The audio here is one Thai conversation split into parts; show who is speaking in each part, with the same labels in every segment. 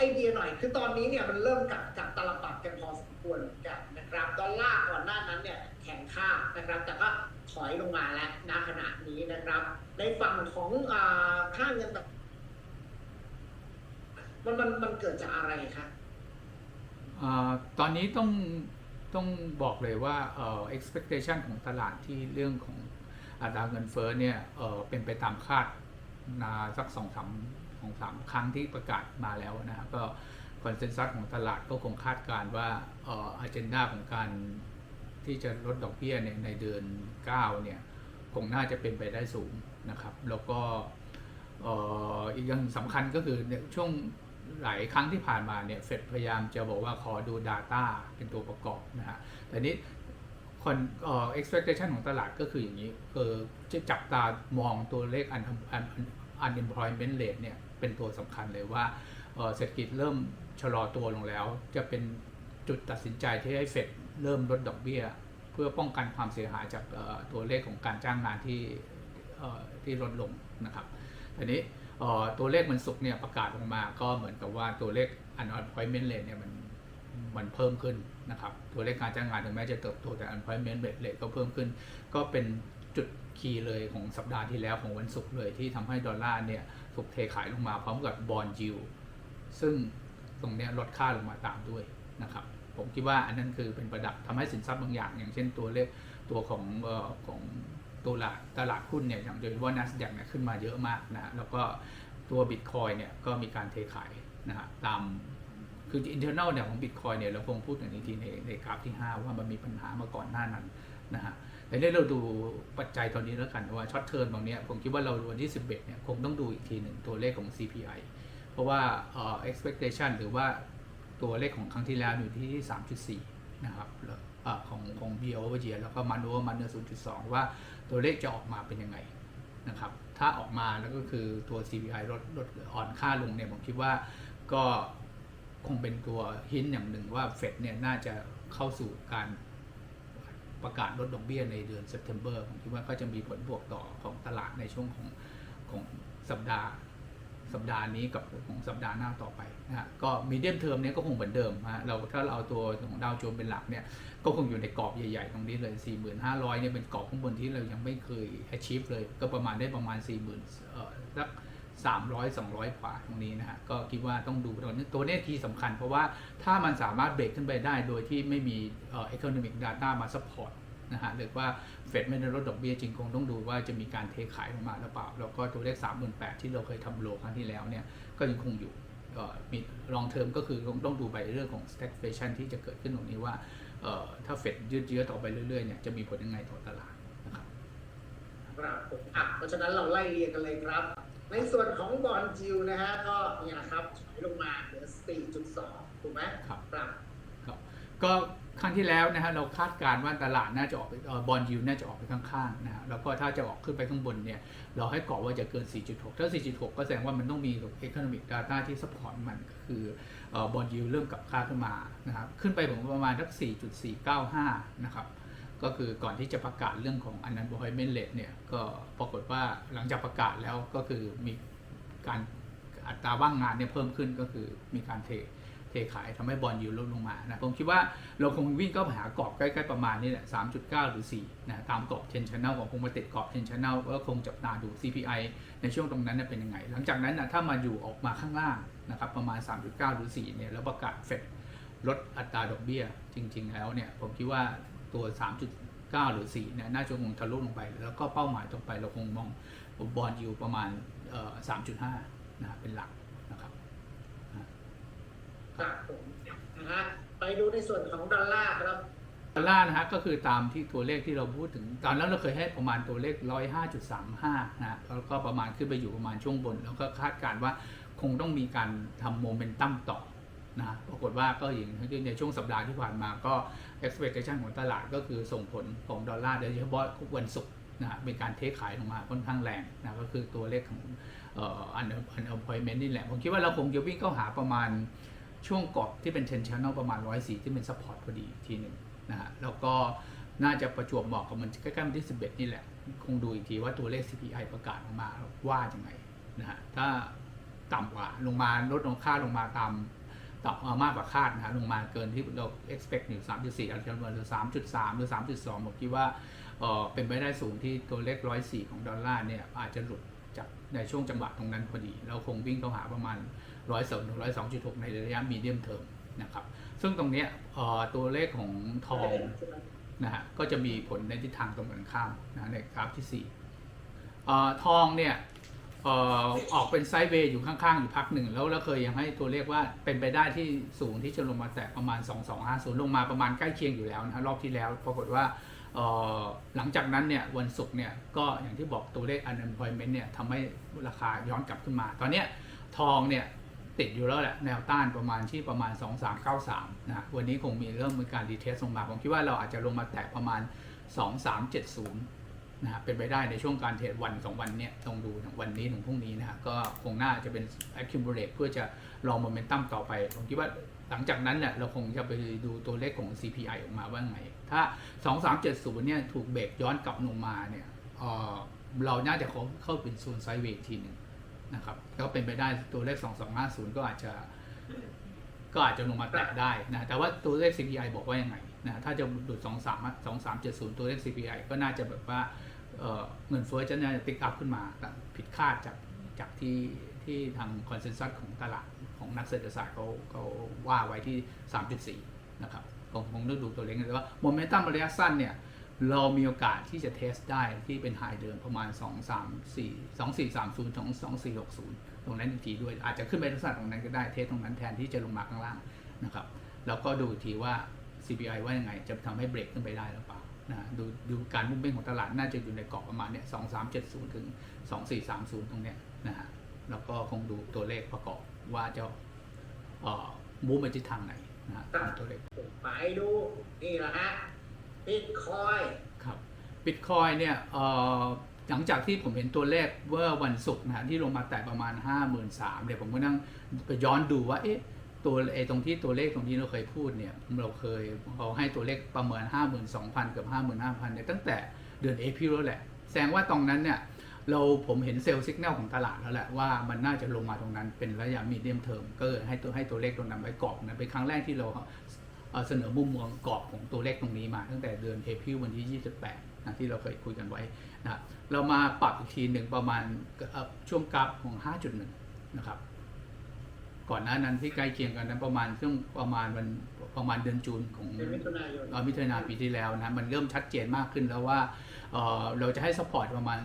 Speaker 1: ไอเดียหน่อยคือตอนนี้เนี่ยมันเริ่มกับกับตลปัดกันพอสมควรเหมือนกันนะครับดอลลาร์ก่อนหน้านั้นเนี่ยแข็งค่านะครับ แต่ก็ถอยลงมาแล้วณขณะนี้นะครับ ในฝั่งของอค่าเงินแบบมันมันมันเกิดจากอะไรครับ
Speaker 2: อตอนนี้ต้องต้องบอกเลยว่าเอ่อ expectation ของตลาดที่เรื่องของอัตราเงินเฟ้อเนี่ยเออเป็นไปตามคาดนาสักสองสาม สองสามครั้งที่ประกาศมาแล้วนะครับก็คอนเซนแซสของตลาดก็คงคาดการ์ว่าเอ่อ agenda ของการที่จะลดดอกเบี้ยในในเดือน 9 เนี่ย คงน่าจะเป็นไปได้สูงนะครับ แล้วก็เอ่ออีกอย่างสำคัญก็คือช่วงหลายครั้งที่ผ่านมาเนี่ยเฟดพยายามจะบอกว่าขอดู Data เป็นตัวประกอบนะฮะแต่นี้คนเอ่อ expectation ของตลาดก็คืออย่างนี้คือจะจับตามองตัวเลข unemployment rate เนี่ย เป็นตัวสำคัญเลยว่าเศรษฐกิจเริ่มชะลอตัวลงแล้ว จะเป็นจุดตัดสินใจที่ให้เฟดเริ่มลดดอกเบี้ย เพื่อป้องกันความเสียหายจากตัวเลขของการจ้างงานที่ที่ลดลงนะครับทีนี้ตัวเลขมันสุกร์เนี่ยประกาศออกมาก็เหมือนกับว่าตัวเลข unemployment rate เนี่ยมันมันเพิ่มขึ้นนะครับ ตัวเลขการจ้างงานถึงแม้จะเติบโตแต่ unemployment rate ก็เพิ่มขึ้น ก็เป็นจุดคีย์เลยของสัปดาห์ที่แล้วของวันศุกร์เลยที่ทำให้ดอลลาร์เนี่ยถูกเทขายลงมาพร้อมกับบอลจิวซึ่งตรงนี้ลดค่าลงมาตามด้วยนะครับ ผมคิดว่าอันนั้นคือเป็นประดับทำให้สินทรัพย์บางอย่าง อย่างเช่นตัวเลขตัวของออของตัวตลาดตลาดหุ้นเนี่ยอย่างโดยเฉพาะ NASDAQ เนี่ยขึ้นมาเยอะมากนะแล้วก็ตัวบิตคอยเนี่ยก็มีการเทขายนะฮะตามคือ internal เนี่ยของบิตคอยเนี่ยเราคงพูดถึงอีกทีในในกราฟที่ 5 ว่ามันมีปัญหามาก่อนหน้านั้นนะฮะ แต่เนี่ยเราดูปัจจัยตอนนี้แล้วกันว่าช็อตเทอร์มบางเนี้ยผมคิดว่าเราวันที่ 11เนี่ยคงต้องดูอีกทีหนึ่งตัวเลขของ CPI เพราะว่าเอ่อ expectation หรือว่าตัวเลขของครั้งที่แล้วอยู่ที่ 3.4 นะครับเอ่อของของ b o v e r year แล้วก็มันโอมันเนอร์0.2 ว่าตัวเลขจะออกมาเป็นยังไงนะครับ ถ้าออกมาแล้วก็คือตัว CPI ลดลดอ่อนค่าลงเนี่ยผมคิดว่าก็คงเป็นตัวหินอย่างหนึ่งว่าเฟดเนี่ยน่าจะเข้าสู่การ ประกาศลดดอกเบี้ยในเดือน September ผมคิดว่าก็จะมีผลบวกต่อของตลาดในช่วงของของสัปดาห์ สัปดาห์นี้กับของสัปดาห์หน้าต่อไปนะฮะก็มีเดียมเทอมเนี้ยก็คงเหมือนเดิมฮะเราถ้าเราเอาตัวของดาวโจนส์เป็นหลักเนี่ยก็คงอยู่ในกรอบใหญ่ๆ ตรงนี้เลย 4,500เนี่ยเป็นกรอบข้างบนที่เรายังไม่เคย achieve เลย ก็ประมาณได้ประมาณ 40,000เอ่อสัก 300 200 กว่าตรงนี้นะฮะก็คิดว่าต้องดูตัวนี้ตัวนี้ที่สำคัญเพราะว่าถ้ามันสามารถเบรกขึ้นไปได้โดยที่ไม่มีเอ่อ economic data มา support นะฮะหรือว่าเฟดไม่ได้ลดดอกเบี้ยจริงคงต้องดูว่าจะมีการเทขายลงมาหรือเปล่า แล้วก็ตัวเลข 38,000 ที่เราเคยทำโลครั้งที่แล้วเนี่ยก็ยังคงอยู่ก็มีลองเทอมก็คือต้องต้องดูไปเรื่องของ stagflation ที่จะเกิดขึ้นตรงนี้ว่าถ้าเฟดยืดเยื้อต่อไปเรื่อยๆเนี่ยจะมีผลยังไงต่อตลาดนะครับ
Speaker 1: ครับผมอะเพราะฉะนั้นเราไล่เรียงกันเลยครับ ในส่วนของบอลจิวนะฮะก็เนี่ยนะครับถอยลงมาเหลือ 4.2 ถูกไหม
Speaker 2: ครับ
Speaker 1: ครับ
Speaker 2: ครับ ก็ครั้งที่แล้วนะฮะเราคาดการณ์ว่าตลาดน่าจะออกไปบอลยูน่าจะออกไปข้างๆนะฮะแล้วก็ถ้าจะออกขึ้นไปข้างบนเนี่ยเราให้กรอบว่าจะเกิน 4.6 ถ้า 4.6 ก็แสดงว่ามันต้องมี economic data ที่ support มันก็คือบอลยูเริ่มกลับค่าขึ้นมานะครับขึ้นไปผมประมาณสัก4.495 นะครับ ก็คือก่อนที่จะประกาศเรื่องของ unemployment rate เนี่ยก็ปรากฏว่าหลังจากประกาศแล้วก็คือมีการอัตราว่างงานเนี่ยเพิ่มขึ้นก็คือมีการเทเทขายทำให้บอลยูลดลงมานะผมคิดว่าเราคงวิ่งเข้าไปหากรอบใกล้ๆประมาณนี้แหละ3.9หรือ4นะตามกรอบ10 channel ของคงมาติดกรอบ10 channel ก็คงจับตาดู CPI ในช่วงตรงนั้นเนยเป็นยังไง หลังจากนั้นนะถ้ามาอยู่ออกมาข้างล่างนะครับประมาณ 3.9 หรือ4เนี่ยแล้วประกาศเฟดลดอัตราดอกเบี้ยจริง ๆ แล้วเนี่ยผมคิดว่า ตัว 3.9 หรือ 4เนี่ยน่าจะคงทะลุลงไป แล้วก็เป้าหมายต่อไปเราคงมองบอลยูประมาณเอ่อ3.5 นะเป็นหลักนะครับ
Speaker 1: ครับผมนะฮะไปดูในส่วนของดอลลาร์ครับ
Speaker 2: ดอลลาร์นะฮะก็คือตามที่ตัวเลขที่เราพูดถึง ตอนนั้นเราเคยให้ประมาณตัวเลข 105.35 นะฮะแล้วก็ประมาณขึ้นไปอยู่ประมาณช่วงบน แล้วก็คาดการณ์ว่าคงต้องมีการทำโมเมนตัมต่อ นะปรากฏว่าก็อย่างที่ในช่วงสัปดาห์ที่ผ่านมาก็ expectation ของตลาดก็คือส่งผลของดอลลาร์โดยเฉพาะวันศุกร์นะเป็นการเทขายลงมาค่อนข้างแรงนะก็คือตัวเลขของเอ่อ unemployment นี่แหละ ผมคิดว่าเราคงจะวิ่งเข้าหาประมาณช่วงกรอบที่เป็น10 channel ประมาณ104ที่เป็น support พอดีทีหนึ่งนะฮะแล้วก็น่าจะประจวบเหมาะกับมันใกล้ๆวันที่ 11 นี่แหละ คงดูอีกทีว่าตัวเลข CPI ประกาศออกมาว่ายังไงนะฮะถ้าต่ำกว่าลงมาลดลงค่าลงมาตาม ต่ำเอ่อมากกว่าคาดนะลงมาเกินที่เรา expect อยู่3.4อาจจะเหลือ 3.3 หรือ 3.2ผมคิดว่าเป็นไปได้สูงที่ตัวเลข 104 ของดอลลาร์เนี่ยอาจจะหลุดจากในช่วงจังหวะตรงนั้นพอดี เราคงวิ่งเข้าหาประมาณ 102ถึง102.6 ในระยะมีเดียมเทอมนะครับ ซึ่งตรงนี้ตัวเลขของทองนะฮะก็จะมีผลในทิศทางตรงกันข้ามนะในกราฟที่4ทองเนี่ย เอ่อออกเป็นไซด์เวย์อยู่ข้างๆ อยู่พักหนึ่ง แล้วเราเคยยังให้ตัวเลขว่าเป็นไปได้ที่สูงที่จะลงมาแตะประมาณ 2250 ลงมาประมาณใกล้เคียงอยู่แล้วนะรอบที่แล้ว ปรากฏว่าเอ่อหลังจากนั้นเนี่ยวันศุกร์เนี่ยก็อย่างที่บอกตัวเลข unemployment เนี่ยทำให้ราคาย้อนกลับขึ้นมา ตอนเนี้ยทองเนี่ยติดอยู่แล้วแหละแนวต้านประมาณที่ประมาณ 2393นะวันนี้คงมีเริ่มมีการรีเทสลงมา ผมคิดว่าเราอาจจะลงมาแตะประมาณ 2370 นะฮะเป็นไปได้ในช่วงการเทรดวันสองวันเนี้ยต้องดูวันนี้ถึงพรุ่งนี้นะฮะก็คงน่าจะเป็น accumulate เพื่อจะรอโมเมนตัมต่อไป ผมคิดว่าหลังจากนั้นเนี่ยเราคงจะไปดูตัวเลขของ CPI ออกมาว่าไง ถ้า 2370 เนี่ยถูกเบรกย้อนกลับลงมาเนี่ยเออเราน่าจะเข้าเข้าเป็นโซนไซด์เวย์ทีหนึ่งนะครับก็เป็นไปได้ตัวเลข 2250 ก็อาจจะก็อาจจะลงมาแตะได้นะแต่ว่าตัวเลข CPI บอกว่ายังไงนะถ้าจะดุด23 2370 ตัวเลข CPI ก็น่าจะแบบว่า เเงินเฟ้อจะน่าจะติ๊กอัพขึ้นมาผิดคาดจากจากที่ที่ทางคอนเซนแซสของตลาดของนักเศรษฐศาสตร์เขาเขาว่าไว้ที่ 3.4 นะครับคงคงต้องดูตัวเลขกันแต่ว่าโมเมนตัมระยะสั้นเนี่ยเรามีโอกาสที่จะเทสได้ที่เป็นไฮเดิมประมาณ 2 3 4 2 4 3 0ถึง2 4 6 0 ตรงนั้นอีกทีด้วยอาจจะขึ้นไปลักษณะตรงนั้นก็ได้เทสตรงนั้นแทนที่จะลงมาข้างล่างนะครับแล้วก็ดูทีว่า CPI ว่ายังไงจะทำให้เบรกขึ้นไปได้หรือเปล่า นะดูดูการมุ่งเบ้งของตลาดน่าจะอยู่ในกรอบประมาณเนี้ย2 3 7 0ถึง2 4 3 0ตรงเนี้ยนะฮะแล้วก็คงดูตัวเลขประกอบว่าจะเอ่อมูฟไปทิศทางไหนนะฮะของตัวเลข
Speaker 1: ไปดูนี่แหละฮะบิตคอย
Speaker 2: ครับบิตคอยเนี่ยเอ่อหลังจากที่ผมเห็นตัวเลขเมื่อวันศุกร์นะฮะที่ลงมาแต่ประมาณ 5 3 0 0 0เนี่ยผมก็นั่งไปย้อนดูว่าเอ๊ะ ตัวไอ้ตรงที่ตัวเลขตรงที่เราเคยพูดเนี่ยเราเคยเขาให้ตัวเลขประเมิน 52,000 กับ 55,000เนี่ยตั้งแต่เดือนเอพิลแล้วแหละ แสดงว่าตรงนั้นเนี่ยเราผมเห็นเซลล์สัญญาณของตลาดแล้วแหละว่ามันน่าจะลงมาตรงนั้นเป็นระยะมีเดียมเทอมก็เลยให้ตัวให้ตัวเลขตรงนั้นไว้กรอบนั้นเป็นครั้งแรกที่เราเสนอมุมมองกรอบของตัวเลขตรงนี้มาตั้งแต่เดือนเอพิลวันที่ 28นะที่เราเคยคุยกันไว้นะเรามาปรับอีกทีหนึ่งประมาณช่วงกราฟของ 5.1 นะครับ ก่อนหน้านั้นที่ใกล้เคียงกันนั้นประมาณช่วงประมาณวันประมาณเดือนจูนของ
Speaker 1: เป็นมิถุนายน
Speaker 2: เอ่อมิถุนาปีที่แล้วนะมันเริ่มชัดเจนมากขึ้นแล้วว่าเอ่อเราจะให้สปอร์ตประมาณ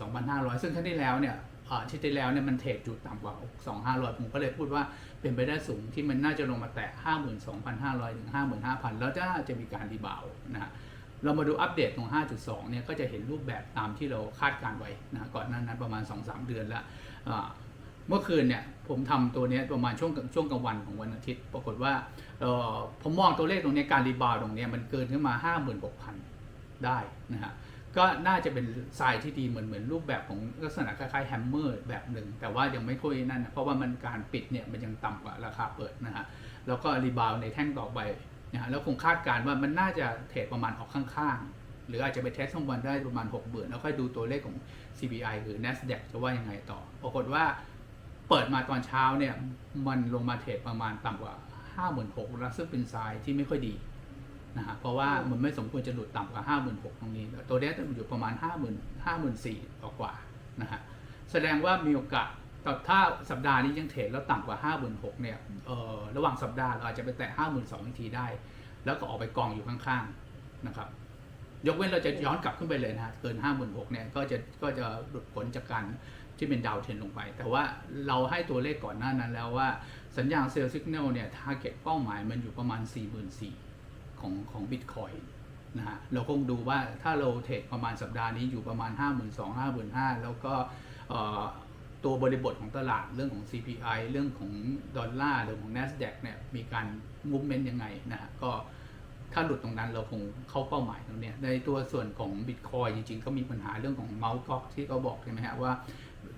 Speaker 2: 62,500 ซึ่งครั้งที่แล้วเนี่ยเอ่อที่ที่แล้วเนี่ยมันเทรดอยู่ต่ำกว่า 2,500 ผมก็เลยพูดว่าเป็นไปได้สูงที่มันน่าจะลงมาแตะ 52,500 ถึง 55,000 แล้วจะจะมีการรีบาวด์นะฮะเรามาดูอัปเดตตรง 5.2 เนี่ยก็จะเห็นรูปแบบตามที่เราคาดการไว้นะก่อนหน้านั้นประมาณ 2-3 เดือนแล้วอ่า เมื่อคืนเนี่ยผมทำตัวนี้ประมาณช่วงช่วงกลางวันของวันอาทิตย์ ปรากฏว่าผมมองตัวเลขตรงนี้การรีบาวด์ตรงนี้มันเกินขึ้นมา 56,000 ได้นะฮะก็น่าจะเป็นทรายที่ดีเหมือนเหมือนรูปแบบของลักษณะคล้ายๆแฮมเมอร์แบบหนึ่ง แต่ว่ายังไม่ค่อยนั่นนะเพราะว่ามันการปิดเนี่ยมันยังต่ำกว่าราคาเปิดนะฮะแล้วก็รีบาวในแท่งต่อไปนะฮะแล้วคงคาดการณ์ว่ามันน่าจะเทรดประมาณออกข้างๆ หรืออาจจะไปเทสข้างบนได้ประมาณ6เบื่อแล้วค่อยดูตัวเลขของ CPI หรือ NASDAQ จะว่ายังไงต่อ ปรากฏว่า เปิดมาตอนเช้าเนี่ยมันลงมาเทรดประมาณต่ำกว่า56,000แล้วซึ่งเป็นทรายที่ไม่ค่อยดีนะฮะเพราะว่ามันไม่สมควรจะหลุดต่ำกว่า 56,000ตรงนี้ ตัวเนี้ยมันอยู่ประมาณ 50,000 54,000กว่ากว่านะฮะแสดงว่ามีโอกาสแต่ถ้าสัปดาห์นี้ยังเทรดแล้วต่ำกว่า 56,000เนี่ยเอ่อระหว่างสัปดาห์เราอาจจะไปแตะ 52,000อีกทีได้ แล้วก็ออกไปกองอยู่ข้างๆนะครับยกเว้นเราจะย้อนกลับขึ้นไปเลยนะฮะเกิน 56,000เนี่ยก็จะก็จะหลุดผลจากการ ที่เป็นดาวเทรนลงไป แต่ว่าเราให้ตัวเลขก่อนหน้านั้นแล้วว่าสัญญาณเซลล์สัญญาณเนี่ยทาร์เก็ตเป้าหมายมันอยู่ประมาณ 44,000ของของบิตคอยนะฮะเราคงดูว่าถ้าเราเทรดประมาณสัปดาห์นี้อยู่ประมาณ 5 2 0 0 0 5 5 0 0 แล้วก็ตัวบริบทของตลาดเรื่องของ CPI เรื่องของดอลลาร์เรื่องของ NASDAQ เนี่ยมีการมูฟเมนต์ยังไงนะฮะก็ถ้าหลุดตรงนั้นเราคงเข้าเป้าหมายตรงนี้ในตัวส่วนของ Bitcoin จริงๆ ก็มีปัญหาเรื่องของเมาส์ก็ที่เขาบอกใช่ไหมฮะว่า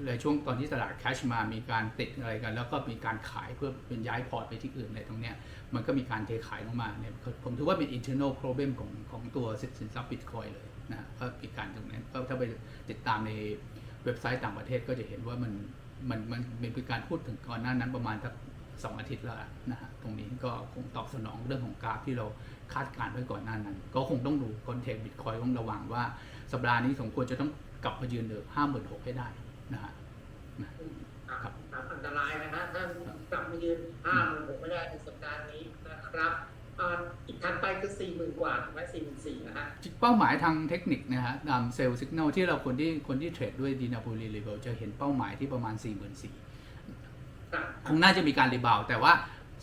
Speaker 2: ในช่วงตอนที่ตลาดแคชมามีการติดอะไรกัน แล้วก็มีการขายเพื่อเป็นย้ายพอร์ตไปที่อื่นอะไรตรงเนี้ยมันก็มีการเทขายลงมาเนี่ยผมถือว่าเป็น internal problem ของของตัวสินทรัพย์บิตคอยเลยนะก็มีการตรงนั้นก็ถ้าไปติดตามในเว็บไซต์ต่างประเทศก็จะเห็นว่ามันมันมันมันเป็นการพูดถึงก่อนหน้านั้นประมาณสักสองอาทิตย์แล้วนะฮะตรงนี้ก็คงตอบสนองเรื่องของกราฟที่เราคาดการณ์ไว้ก่อนหน้านั้น ก็คงต้องดูคอนเทกต์บิตคอยต้องระวังว่า สัปดาห์นี้สมควรจะต้องกลับมายืนเหนือห้าหมื่นหกให้ได้ นะฮะ
Speaker 1: ครับครับอันตรายนะฮะถ้ากลับมายืนห้าหมื่นหกไม่ได้ในสัปดาห์นี้นะครับอ่าอีกถัดไปคือสี่หมื่นกว่าถูกไหมสี่หมื่นสี่นะฮะ
Speaker 2: เป้าหมายทางเทคนิคนะฮะตามเซลล์สัญญาณที่เราคนที่คนที่เทรดด้วยดีนาโพลีเลเวลจะเห็นเป้าหมายที่ประมาณ4 4 0 0 0
Speaker 1: ครับ
Speaker 2: คงน่าจะมีการรีบาวด์แต่ว่า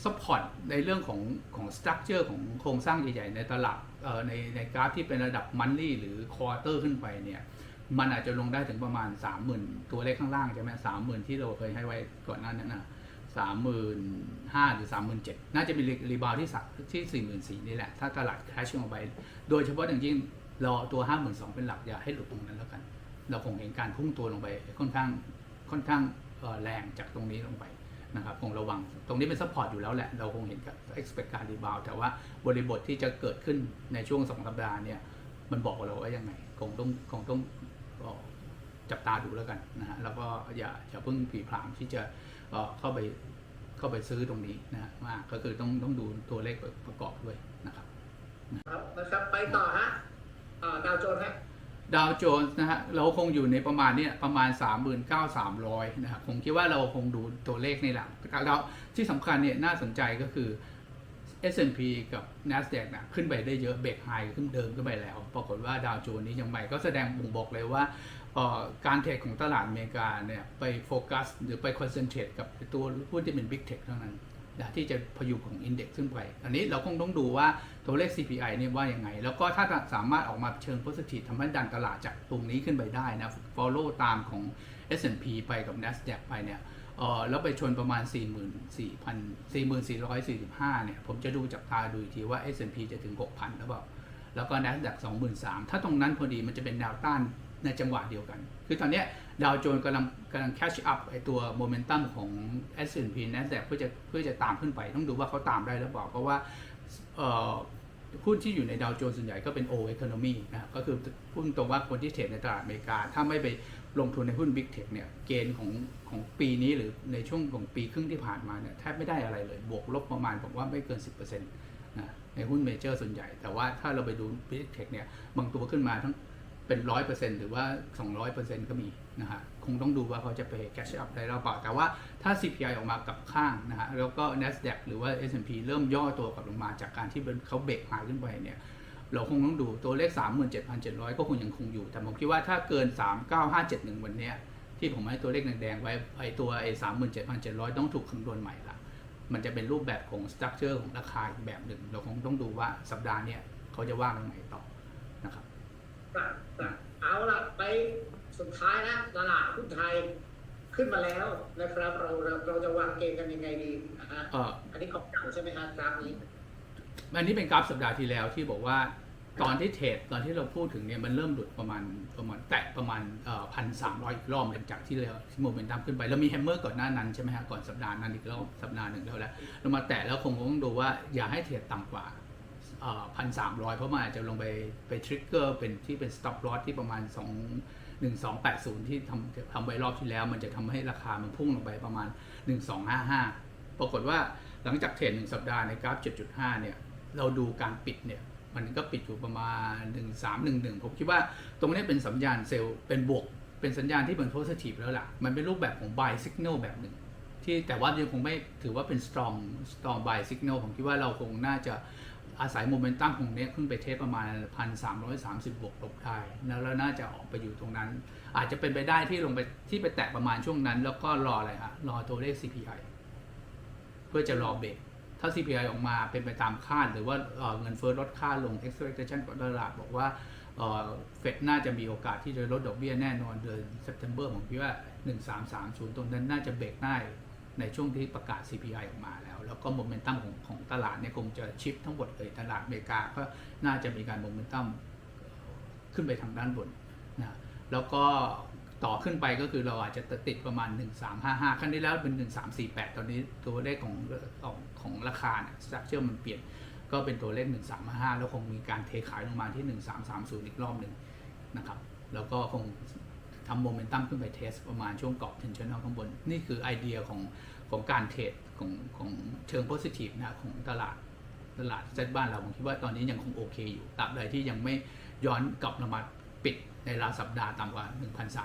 Speaker 2: ซัพพอร์ตในเรื่องของของสตรัคเจอร์ของโครงสร้างใหญ่ๆในตลาดเอ่อในในกราฟที่เป็นระดับมันลี่หรือควอเตอร์ขึ้นไปเนี่ย มันอาจจะลงได้ถึงประมาณ 30,000 ตัวเลขข้างล่างใช่ไหมสามหมื่นที่เราเคยให้ไว้ก่อนหน้านั้นนะสามหมื่นห้าหรือสามหมื่นเจ็ดน่าจะมีรีบาวที่สักที่สี่หมื่นสี่นี่แหละ ถ้าตลาดแคชลงไป โดยเฉพาะอย่างยิ่งรอตัวห้าหมื่นสองเป็นหลักอย่าให้หลุดตรงนั้นแล้วกัน เราคงเห็นการพุ่งตัวลงไปค่อนข้างค่อนข้างแรงจากตรงนี้ลงไปนะครับคงระวังตรงนี้เป็นซัพพอร์ตอยู่แล้วแหละ เราคงเห็นกับ expect การรีบาวแต่ว่าบริบทที่จะเกิดขึ้นในช่วงสองสัปดาห์เนี่ยมันบอกเราว่ายังไงคงต้องคงต้อง จับตาดูแล้วกันนะฮะแล้วก็อย่าอย่าเพิ่งผีผลามที่จะเอ่อเข้าไปเข้าไปซื้อตรงนี้นะฮะมากก็คือต้องต้องดูตัวเลขประกอบด้วยนะครับ
Speaker 1: ครับนะครับไปต่อฮะอ่าดาวโจนส์ฮะ
Speaker 2: ดาวโจนส์นะฮะเราคงอยู่ในประมาณเนี้ยประมาณ 39,300นะครับผมคิดว่าเราคงดูตัวเลขนี่แหละแล้วที่สำคัญเนี่ยน่าสนใจก็คือ S&P กับ NASDAQ นะขึ้นไปได้เยอะเบรกไฮขึ้นเดิมขึ้นไปแล้ว ปรากฏว่าดาวโจนส์นี้ยังไม่ก็แสดงบ่งบอกเลยว่าเอ่อ การเทรดของตลาดอเมริกาเนี่ยไปโฟกัสหรือไปคอนเซนเทรตกับตัวหุ้นที่เป็น Big Tech เท่านั้นนะที่จะพยุงของอินเด็กซ์ขึ้นไป อันนี้เราคงต้องดูว่าตัวเลข CPI เนี่ยว่ายังไง แล้วก็ถ้าสามารถออกมาเชิงโพสิทีฟทำให้ดันตลาดจากตรงนี้ขึ้นไปได้นะ follow ตามของ S&P ไปกับ NASDAQ ไปเนี่ยเออแล้วไปชนประมาณ 4 4 0 0 4445เนี่ย ผมจะดูจากตาดูอีกทีว่า S&P จะถึง 6,000 หรือเปล่า แล้วก็ NASDAQ 23,000 ถ้าตรงนั้นพอดีมันจะเป็นแนวต้าน ในจังหวะเดียวกัน คือตอนนี้ดาวโจนส์กำลังกำลัง catch up ไอตัวโมเมนตัมของ S&P NASDAQ เพื่อจะเพื่อจะตามขึ้นไปต้องดูว่าเขาตามได้หรือเปล่าเพราะว่าอ่อหุ้นที่อยู่ในดาวโจนส์ส่วนใหญ่ก็เป็น O economy นะครับก็คือพูดตรงว่าคนที่เทรดในตลาดอเมริกา ถ้าไม่ไปลงทุนในหุ้น Big Tech เนี่ยเกณฑ์ของของปีนี้หรือในช่วงของปีครึ่งที่ผ่านมาเนี่ยแทบไม่ได้อะไรเลย บวกลบประมาณผมว่าไม่เกิน 10%นะในหุ้นเมเจอร์ส่วนใหญ่ แต่ว่าถ้าเราไปดู Big Tech เนี่ยบางตัวขึ้นมาทั้ง เป็น100%หรือว่า200%ก็มีนะฮะคงต้องดูว่าเขาจะไป catch up ได้หรือเปล่าแต่ว่าถ้า CPI ออกมากับข้างนะฮะแล้วก็ NASDAQ หรือว่า S&P เริ่มย่อตัวกลับลงมาจากการที่เขาเบรกหายขึ้นไปเนี่ยเราคงต้องดูตัวเลข 37,700 ก็คงยังคงอยู่ แต่ผมคิดว่าถ้าเกิน 39571 วันนี้ที่ผมให้ตัวเลขแดงๆไว้ไอตัวไอ้37,700 ต้องถูกคำนวณใหม่ละมันจะเป็นรูปแบบของสตรัคเจอร์ของราคาอีกแบบหนึ่ง เราคงต้องดูว่าสัปดาห์เนี้ยเขาจะว่ายังไงต่อนะครับ
Speaker 1: เอาละไปสุดท้ายนะตลาดหุ้นไทยขึ้นมาแล้วนะครับ เราเราเราจะวางเกมกันยังไงดีนะฮะ
Speaker 2: เอ่อ
Speaker 1: อันนี้ของเก่าใช่ไหมฮะกราฟนี้
Speaker 2: อันนี้เป็นกราฟสัปดาห์ที่แล้วที่บอกว่าตอนที่เทรดตอนที่เราพูดถึงเนี่ยมันเริ่มหลุดประมาณประมาณแตะประมาณพันสามร้อยอีกรอบหลังจากที่เราที่โมเมนตัมขึ้นไปแล้วมีแฮมเมอร์ก่อนหน้านั้นใช่ไหมฮะก่อนสัปดาห์นั้นอีกรอบสัปดาห์หนึ่งแล้วแหละเรามาแตะแล้วคงต้องดูว่าอย่าให้เทรดต่ำกว่า พันสามร้อยเพราะมันอาจจะลงไปไปทริกเกอร์เป็นที่เป็นสต็อปลอสที่ประมาณ 2 1 2 8 0 ที่ทำทำไว้รอบที่แล้ว มันจะทำให้ราคามันพุ่งลงไปประมาณ 1255 ปรากฏว่าหลังจากเทรดหนึ่งสัปดาห์ในกราฟ 7.5 เนี่ย เราดูการปิดเนี่ยมันก็ปิดอยู่ประมาณ 1311 ผมคิดว่าตรงนี้เป็นสัญญาณเซลล์เป็นบวก เป็นสัญญาณที่เป็น positive แล้วล่ะ มันเป็นรูปแบบของ buy signal แบบหนึ่ง ที่แต่ว่ายังคงไม่ถือว่าเป็น strong strong buy signal ผมคิดว่าเราคงน่าจะ อาศัยโมเมนตัมของเนี้ยขึ้นไปเทสประมาณ 1,330 บวกลบได้แล้วแล้วน่าจะออกไปอยู่ตรงนั้น อาจจะเป็นไปได้ที่ลงไปที่ไปแตะประมาณช่วงนั้น แล้วก็รออะไรฮะรอตัวเลข CPI เพื่อจะรอเบรกถ้า CPI ออกมาเป็นไปตามคาด หรือว่าเอ่อเงินเฟ้อลดค่าลง expectation ของตลาดบอกว่าเฟดน่าจะมีโอกาสที่จะลดดอกเบี้ยแน่นอนเดือน September ผมคิดว่า 1330 ตรงนั้นน่าจะเบรกได้ ในช่วงที่ประกาศ CPI ออกมาแล้ว แล้วก็โมเมนตัมของของตลาดเนี่ยคงจะชิปทั้งหมดเลย ตลาดอเมริกาก็น่าจะมีการโมเมนตัมขึ้นไปทางด้านบนนะแล้วก็ต่อขึ้นไปก็คือเราอาจจะติดประมาณ 1355ขั้นที่แล้วเป็น 1348 ตอนนี้ตัวเลขของของของราคาเนี่ยสตรัคเจอร์มันเปลี่ยนก็เป็นตัวเลข 1355 แล้วคงมีการเทขายลงมาที่ 1330 อีกรอบหนึ่งนะครับ แล้วก็คง ทำโมเมนตัมขึ้นไปเทสประมาณช่วงกรอบเทนชั่นข้างบน นี่คือไอเดียของของการเทรดของของเชิงโพซิทีฟนะของตลาดตลาดเซ็ตบ้านเราผมคิดว่าตอนนี้ยังคงโอเคอยู่ตราบใดที่ยังไม่ย้อนกลับลงมาปิดในราวสัปดาห์ต่ำกว่า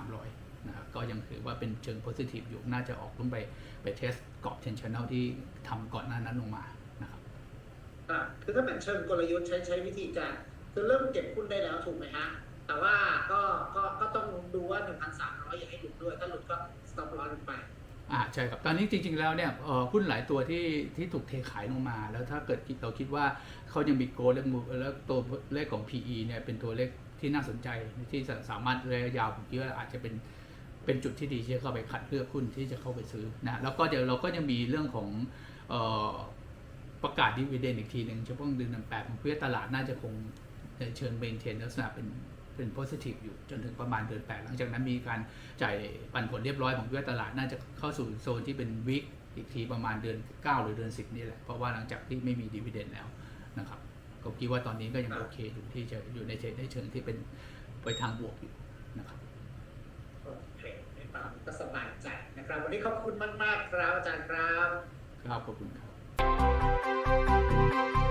Speaker 2: 1,300 นะครับก็ยังถือว่าเป็นเชิงโพซิทีฟอยู่น่าจะออกขึ้นไปไปเทสกรอบเทนชั่นที่ทำก่อนหน้านั้นลงมานะครับ
Speaker 1: อ่าคือถ้าเป็นเชิงกลยุทธ์ใช้ใช้วิธีการคือเริ่มเก็บหุ้นได้แล้วถูกไหมฮะ แต่ว่าก็ก็ก็ต้องดูว่า 1,300 อย่าให้หลุดด้วย ถ้าหลุดก็ stop loss ลงไป
Speaker 2: อ่าใช่ครับ ตอนนี้จริง ๆ แล้วเนี่ยเอ่อหุ้นหลายตัวที่ที่ถูกเทขายลงมา แล้วถ้าเกิดเราคิดว่าเขายังมีโกลและมูแล้วตัวเลขของ PE เนี่ยเป็นตัวเลขที่น่าสนใจที่สามารถระยะยาวผมคิดว่าอาจจะเป็นเป็นจุดที่ดีที่จะเข้าไปคัดเลือกหุ้นที่จะเข้าไปซื้อนะแล้วก็เดี๋ยวเราก็ยังมีเรื่องของเอ่อประกาศดีเวเดนอีกทีหนึ่งเฉพาะเดือนแปดผมคิดว่าตลาดน่าจะคงเชิญเบนเทนลักษณะเป็น เป็นโพซิทีฟอยู่จนถึงประมาณเดือนแปดหลังจากนั้นมีการจ่ายปันผลเรียบร้อยผมคิดว่าตลาดน่าจะเข้าสู่โซนที่เป็นวิกอีกทีประมาณเดือน 9 หรือเดือน 10 นี่แหละ เพราะว่าหลังจากที่ไม่มีดีเวเดนแล้วนะครับก็คิดว่าตอนนี้ก็ยัง
Speaker 1: ครับ
Speaker 2: โอเคอยู่ที่จะอยู่ในเชิงในเชิงที่เป็นไปทางบวกอยู่นะครับ
Speaker 1: โอเคในตามก็สบายใจนะครับ วันนี้ขอบคุณมาก ๆ ครับอาจารย์ครับ
Speaker 2: ครับขอบคุณครับ